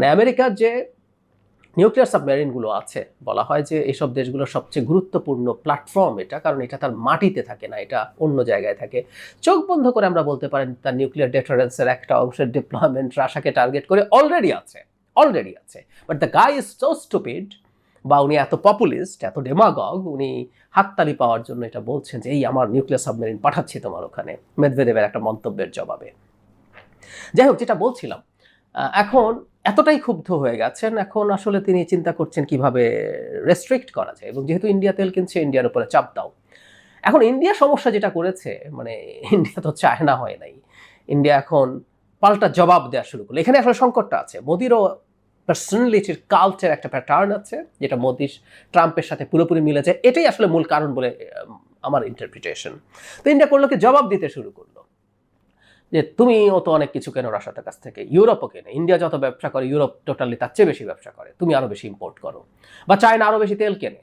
মানে আমেরিকার যে নিউক্লিয়ার সাবমেরিনগুলো আছে, বলা হয় যে এইসব দেশগুলোর সবচেয়ে গুরুত্বপূর্ণ প্ল্যাটফর্ম এটা, কারণ এটা তার মাটিতে থাকে না, এটা অন্য জায়গায় থাকে। চোখ বন্ধ করে আমরা বলতে পারেন তার নিউক্লিয়ার ডেটারেন্সের একটা অংশের ডিপ্লয়মেন্ট রাশাকে টার্গেট করে অলরেডি আছে অলরেডি আছে। But the guy is so stupid বা উনি এত পপুলিস্ট এত ডেমাগগ উনি হাততালি পাওয়ার জন্য এটা বলছেন যে, এই আমার নিউক্লিয়ার সাবমেরিন পাঠাচ্ছি তোমার ওখানে। মেদভেদেবের একটা মন্তব্যের জবাবে। যাই হোক, যেটা বলছিলাম এখন এতটাই ক্ষুব্ধ হয়ে গেছেন, এখন আসলে তিনি চিন্তা করছেন কীভাবে রেস্ট্রিক্ট করা যায়। এবং যেহেতু ইন্ডিয়া তেল কিনছে ইন্ডিয়ার উপরে চাপ দাও। এখন ইন্ডিয়া সমস্যা যেটা করেছে মানে ইন্ডিয়া তো চায়না হয় নাই। ইন্ডিয়া এখন পাল্টা জবাব দেওয়া শুরু করল। এখানে আসলে সংকটটা আছে। মোদিরও পার্সোনালিটির কালচার একটা প্যাটার্ন আছে, যেটা মোদি ট্রাম্পের সাথে পুরোপুরি মিলেছে। এটাই আসলে মূল কারণ বলে আমার ইন্টারপ্রিটেশন তো ইন্ডিয়া করল কি? জবাব দিতে শুরু করল। যে তুমিও তো অনেক কিছু কেন রাশাতের কাছ থেকে। ইউরোপও কেনে। ইন্ডিয়া যত ব্যবসা করে, ইউরোপ টোটালি তার চেয়ে বেশি ব্যবসা করে। তুমি আরও বেশি ইম্পোর্ট করো। বা চায়না আরও বেশি তেল কেনে।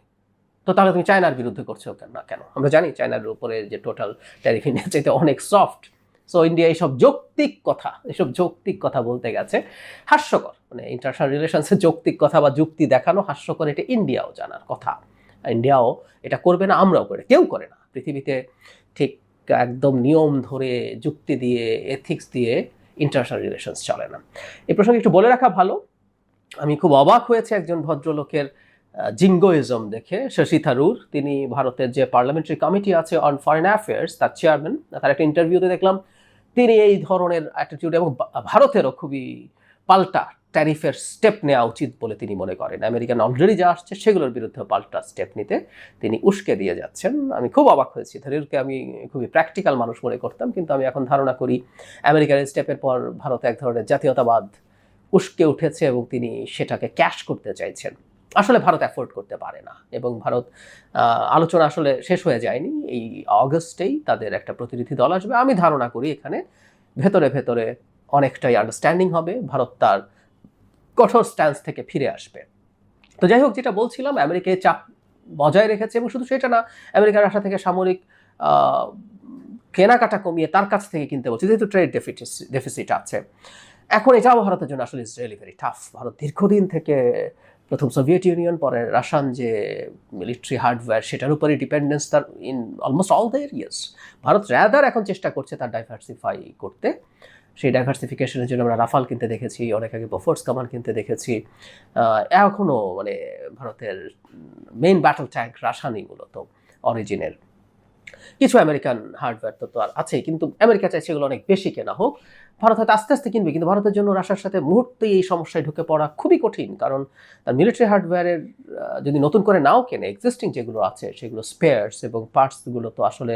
তো তাহলে তুমি চায়নার বিরুদ্ধে করছ কেন? না কেন? আমরা জানি চায়নার উপরে যে টোটাল ট্যারিফ ইন্ডিয়া চাইতে অনেক সফট সো ইন্ডিয়া এইসব যৌক্তিক কথা, এসব যৌক্তিক কথা বলতে গেছে। হাস্যকর। মানে ইন্টারন্যাশনাল রিলেশনসে যৌক্তিক কথা বা যুক্তি দেখানো হাস্যকর, এটা ইন্ডিয়াও জানার কথা। ইন্ডিয়াও এটা করবে না, আমরাও করে। কেউ করে না। পৃথিবীতে ঠিক একদম নিয়ম ধরে, যুক্তি দিয়ে এথিক্স দিয়ে ইন্টারন্যাশনাল রিলেশনস চলে না। এই প্রসঙ্গে একটু বলে রাখা ভালো। আমি খুব অবাক হয়েছে একজন ভদ্রলোকের জিঙ্গোইজম দেখে। শশী থারুর, তিনি ভারতের যে পার্লামেন্টারি কমিটি আছে অন ফরেন অ্যাফেয়ার্স তার চেয়ারম্যান তার একটা ইন্টারভিউতে দেখলাম। তিনি এই ধরনের অ্যাটিটিউড এবং ভারতেরও খুবই পাল্টা ট্যারিফের স্টেপ নেওয়া উচিত বলে তিনি মনে করেন। আমেরিকান অলরেডি যা আসছে সেগুলোর বিরুদ্ধে পাল্টা স্টেপ নিতে তিনি উস্কে দিয়ে যাচ্ছেন। আমি খুব অবাক হয়েছি। থারুরকে আমি খুবই প্র্যাকটিক্যাল মানুষ মনে করতাম, কিন্তু আমি এখন ধারণা করি আমেরিকার স্টেপের পর ভারতে এক ধরনের জাতীয়তাবাদ উস্কে উঠেছে এবং তিনি সেটাকে ক্যাশ করতে চাইছেন। আসলে ভারত অ্যাফোর্ড করতে পারে না এবং ভারত আলোচনা আসলে শেষ হয়ে যায়নি। এই অগস্টেই তাদের একটা প্রতিনিধি দল আসবে। আমি ধারণা করি এখানে ভেতরে ভেতরে অনেকটাই আন্ডারস্ট্যান্ডিং হবে, ভারত তার কঠোর স্ট্যান্স থেকে ফিরে আসবে। তো যাই হোক, যেটা বলছিলাম আমেরিকায় চাপ বজায় রেখেছে এবং শুধু সেটা না, আমেরিকার আশা থেকে সামরিক কেনাকাটা কমিয়ে তার কাছ থেকে কিনতে বলছে, যেহেতু ট্রেড ডেফিসিট ডেফিসিট আছে। এখন এটাও ভারতের জন্য আসলে is really very tough Bharat দীর্ঘদিন থেকে প্রথম সোভিয়েত ইউনিয়ন পরে রাশিয়ান যে মিলিটারি হার্ডওয়্যার সেটার উপরে ডিপেন্ডেন্স তার in almost all the areas Bharat rather এখন চেষ্টা করছে তার ডাইভার্সিফাই করতে। সেই ডাইভার্সিফিকেশনের জন্য আমরা রাফাল কিনতে দেখেছি, অনেক আগে বফোর্স কামান কিনতে দেখেছি। এখনও মানে ভারতের মেইন ব্যাটল ট্যাঙ্ক রাসায়নিক মূলত অরিজিনের কিছু আমেরিকান হার্ডওয়্যার তো তো আর আছেই, কিন্তু আমেরিকা চাইছে এগুলো অনেক বেশি কেনা হোক। ভারত হয়তো আস্তে আস্তে কিনবে, কিন্তু ভারতের জন্য রাশিয়ার সাথে মুহূর্তেই এই সমস্যায় ঢুকে পড়া খুবই কঠিন। কারণ তার মিলিটারি হার্ডওয়্যারের যদি নতুন করে নাও কেনে এক্সিস্টিং যেগুলো আছে, সেগুলো স্পেয়ার্স এবং পার্টসগুলো তো আসলে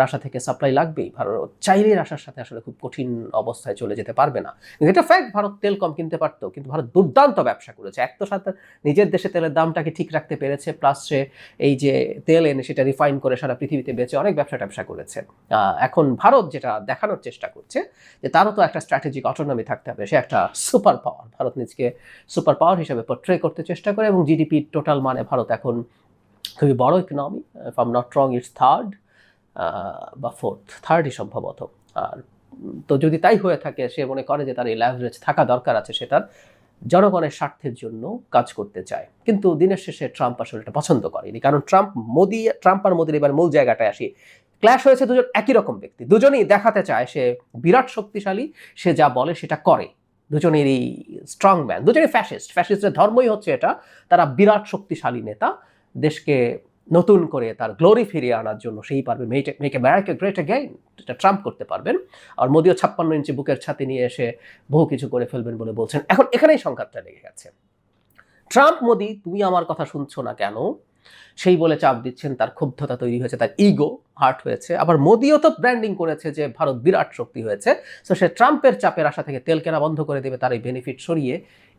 রাশা থেকে সাপ্লাই লাগবেই। ভারত চাইলেই রাশিয়ার সাথে আসলে খুব কঠিন অবস্থায় চলে যেতে পারবে না। এটা ফ্যাক্ট ভারত তেল কম কিনতে পারতো, কিন্তু ভারত দুর্দান্ত ব্যবসা করেছে। এক তো সাথে নিজের দেশে তেলের দামটাকে ঠিক রাখতে পেরেছে প্লাস সে এই যে তেল এনে সেটা রিফাইন করে সারা পৃথিবীতে বেঁচে অনেক ব্যবসা ট্যাবসা করেছে এখন ভারত যেটা দেখানোর চেষ্টা করছে, যে তারও তো একটা স্ট্র্যাটেজিক অটোনমি থাকতে হবে। সে একটা সুপার পাওয়ার ভারত নিজকে সুপার পাওয়ার হিসেবে পোট্রে করতে চেষ্টা করে এবং জিডিপি টোটাল মানে ভারত এখন খুবই বড় economy from not wrong it's third বা ফোর্থ থার্ডই সম্ভবত। আর তো যদি তাই হয়ে থাকে, সে মনে করে যে তার এই ল্যাভারেজ থাকা দরকার আছে সে তার জনগণের স্বার্থের জন্য কাজ করতে চায়। কিন্তু দিনের শেষে ট্রাম্প আসলে এটা পছন্দ করেনি। কারণ ট্রাম্প মোদি, ট্রাম্প আর মোদির এবার মূল জায়গাটায় আসি। ক্ল্যাশ হয়েছে দুজন একই রকম ব্যক্তি। দুজনেই দেখাতে চায় সে বিরাট শক্তিশালী, সে যা বলে সেটা করে। দুজনেরই স্ট্রং ম্যান দুজনেই ফ্যাসিস্ট ফ্যাসিস্টের ধর্মই হচ্ছে এটা। তারা বিরাট শক্তিশালী নেতা। দেশকে নতুন করে তার গ্লোরি ফিরিয়ে আনার জন্য সেই পারবে মেক আমেরিকা গ্রেট অ্যাগেইন এটা ট্রাম্প করতে পারবেন। আর মোদিও ছাপ্পান্ন ইঞ্চি বুকের ছাতি নিয়ে এসে বহু কিছু করে ফেলবেন বলে বলছেন। এখন এখানেই সংঘাতটা লেগে গেছে। ট্রাম্প মোদি, তুমি আমার কথা শুনছো না কেন? সেই বলে চাপ দিচ্ছেন, তার ক্ষুব্ধতা তৈরি হয়েছে, তার ইগো হার্ট হয়েছে। আবার মোদিও তো ব্র্যান্ডিং করেছে যে ভারত বিরাট শক্তি হয়েছে। তো সে ট্রাম্পের চাপের আশা থেকে তেল কেনা বন্ধ করে দেবে, তার এই বেনিফিট সরিয়ে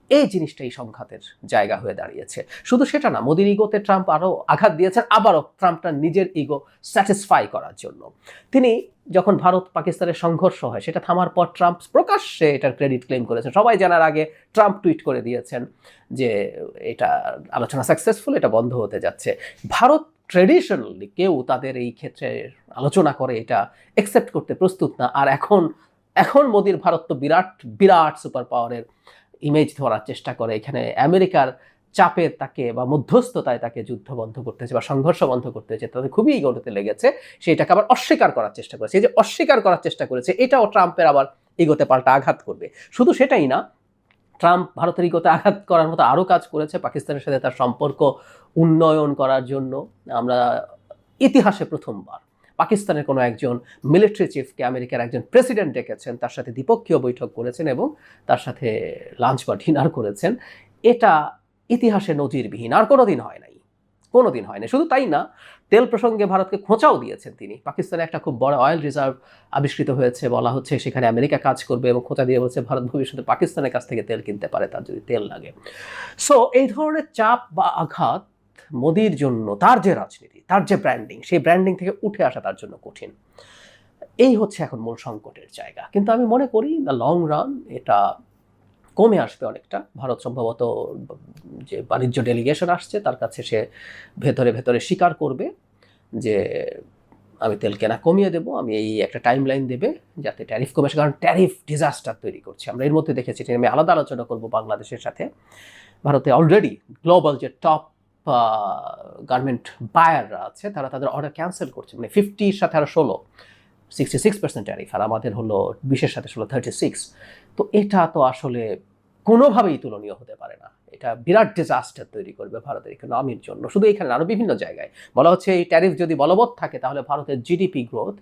এই জিনিসটাই সংঘাতের জায়গা হয়ে দাঁড়িয়েছে। শুধু সেটা না, মোদির ইগোতে ট্রাম্প আরও আঘাত দিয়েছেন, আবারও ট্রাম্পটা নিজের ইগো স্যাটিসফাই করার জন্য। তিনি যখন ভারত পাকিস্তানের সংঘর্ষ হয়, সেটা থামার পর ট্রাম্প প্রকাশ্যে এটার ক্রেডিট ক্লেম করেছেন। সবাই জানার আগে ট্রাম্প টুইট করে দিয়েছেন যে, এটা আলোচনা সাকসেসফুল, এটা বন্ধ হতে যাচ্ছে। ভারত ট্রেডিশনালি কেউ তাদের এই ক্ষেত্রে আলোচনা করে এটা একসেপ্ট করতে প্রস্তুত না। আর এখন এখন মোদির ভারত তো বিরাট বিরাট সুপার পাওয়ারের ইমেজ ধরার চেষ্টা করে। এখানে আমেরিকার চাপে তাকে বা মধ্যস্থতায় তাকে যুদ্ধ বন্ধ করতেছে বা সংঘর্ষ বন্ধ করতেছে, তাদের খুবই ইগোতে লেগেছে। সেটাকে আবার অস্বীকার করার চেষ্টা করেছে। এই যে অস্বীকার করার চেষ্টা করেছে, এটাও ট্রাম্পের আবার ইগোতে পাল্টা আঘাত করবে। শুধু সেটাই না, ট্রাম্প ভারতের ইগোতে আঘাত করার মতো আরও কাজ করেছে পাকিস্তানের সাথে তার সম্পর্ক উন্নয়ন করার জন্য। আমরা ইতিহাসে প্রথমবার পাকিস্তানের কোনো একজন মিলিটারি চিফকে আমেরিকার একজন প্রেসিডেন্ট ডেকেছেন, তার সাথে দ্বিপক্ষীয় বৈঠক করেছেন এবং তার সাথে লাঞ্চ বা ডিনার করেছেন। এটা ইতিহাসে নজিরবিহীন, আর কোনো দিন হয় নাই কোনো দিন হয় না শুধু তাই না, তেল প্রসঙ্গে ভারতকে খোঁচাও দিয়েছেন তিনি। পাকিস্তানে একটা খুব বড় অয়েল রিজার্ভ আবিষ্কৃত হয়েছে, বলা হচ্ছে সেখানে আমেরিকা কাজ করবে এবং খোঁচা দিয়ে বলছে ভারত ভবিষ্যতে পাকিস্তানের কাছ থেকে তেল কিনতে পারে, তার যদি তেল লাগে। সো এই ধরনের চাপ বা আঘাত মোদির জন্য, তার যে রাজনীতি, তার যে ব্র্যান্ডিং সেই ব্র্যান্ডিং থেকে উঠে আসা তার জন্য কঠিন। এই হচ্ছে এখন মূল সংকটের জায়গা। কিন্তু আমি মনে করি দ্য লং রান এটা কমে আসবে অনেকটা। ভারত সম্ভবত যে বাণিজ্য ডেলিগেশন আসছে, তার কাছে সে ভেতরে ভেতরে স্বীকার করবে যে, আমি তেল কেনা কমিয়ে দেবো, আমি এই একটা টাইম লাইন দেবে যাতে ট্যারিফ কমে আসে কারণ ট্যারিফ ডিজাস্টার তৈরি করছে। আমরা এর মধ্যে দেখেছি আমি আলাদা আলোচনা করব বাংলাদেশের সাথে। ভারতে অলরেডি গ্লোবাল যে টপ গার্মেন্ট বায়াররা আছে, তারা তাদের অর্ডার ক্যান্সেল করছে। মানে ফিফটির সাথে আরও ষোলো সিক্সটি সিক্স পার্সেন্ট ট্যারিফ আর আমাদের হলো বিশের সাথে ষোলো থার্টি সিক্স তো এটা তো আসলে কোনোভাবেই তুলনীয় হতে পারে না। এটা বিরাট ডিজাস্টার তৈরি করবে ভারতের ইকোনমির জন্য। শুধু এখানে আরও বিভিন্ন জায়গায়। বলা হচ্ছে এই ট্যারিফ যদি বলবৎ থাকে, তাহলে ভারতের GDP growth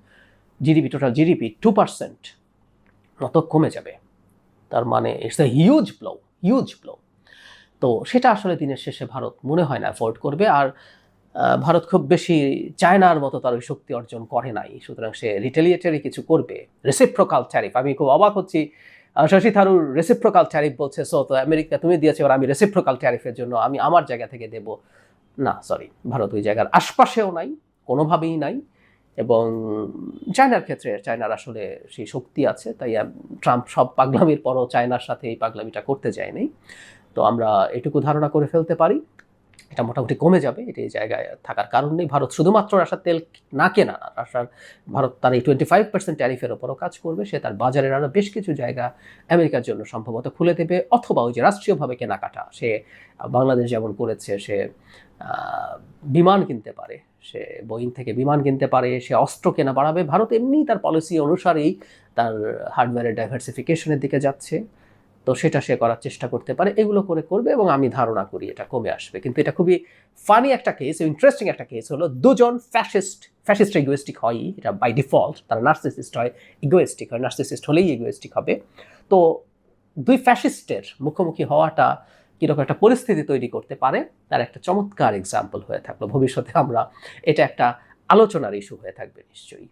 GDP total GDP two percent মতো কমে যাবে। তার মানে it's a huge blow huge blow তো সেটা আসলে দিনের শেষে ভারত মনে হয় না অ্যাফোর্ড করবে। আর ভারত খুব বেশি চায়নার মতো তার ওই শক্তি অর্জন করে নাই। সুতরাং সে রিটেলিয়েটারি কিছু করবে। রেসিপ্রোকাল ট্যারিফ আমি খুব অবাক হচ্ছি। শশী থারুর রেসিপ্রোকাল ট্যারিফ বলছে সো তো আমেরিকা, তুমি দিয়েছ, এবার আমি রেসিপ্রোকাল ট্যারিফের জন্য আমি আমার জায়গা থেকে দেব। না সরি ভারত ওই জায়গার আশপাশেও নাই, কোনোভাবেই নাই। এবং চায়নার ক্ষেত্রে, চায়নার আসলে সেই শক্তি আছে, তাই ট্রাম্প সব পাগলামির পরও চায়নার সাথে এই পাগলামিটা করতে যায়নি তো আমরা এটুকু ধারণা করে ফেলতে পারি। এটা মোটামুটি কমে যাবে এটা এই জায়গায় থাকার কারণ নেই। ভারত শুধুমাত্র রাশার তেল না কেনা, রাশার ভারত তার এই টোয়েন্টি ফাইভ পার্সেন্ট ট্যারিফের ওপরও কাজ করবে। সে তার বাজারের আরও বেশ কিছু জায়গা আমেরিকার জন্য সম্ভবত খুলে দেবে, অথবা ওই যে রাষ্ট্রীয়ভাবে কেনাকাটা, সে বাংলাদেশ যেমন করেছে, সে বিমান কিনতে পারে, সে বোয়িং থেকে বিমান কিনতে পারে, সে অস্ত্র কেনা বাড়াবে। ভারত এমনি তার পলিসি অনুসারেই তার হার্ডওয়্যারের ডাইভার্সিফিকেশনের দিকে যাচ্ছে। তো সেটা সে করার চেষ্টা করতে পারে, এগুলো করে করবে এবং আমি ধারণা করি এটা কমে আসবে। কিন্তু এটা খুবই ফানি একটা কেস ইন্টারেস্টিং একটা কেস হলো দুজন ফ্যাসিস্ট ফ্যাসিস্ট ইগোয়েস্টিক হয়ই, এটা বাই ডিফল্ট তারা নার্সিসিস্ট হয় ইগোয়েস্টিক হয় নার্সিসিস্ট হলেই ইগোয়েস্টিক হবে। তো দুই ফ্যাসিস্টের মুখোমুখি হওয়াটা কীরকম একটা পরিস্থিতি তৈরি করতে পারে, তার একটা চমৎকার এক্সাম্পল হয়ে থাকল। ভবিষ্যতে আমরা এটা একটা আলোচনার ইস্যু হয়ে থাকবে নিশ্চয়ই।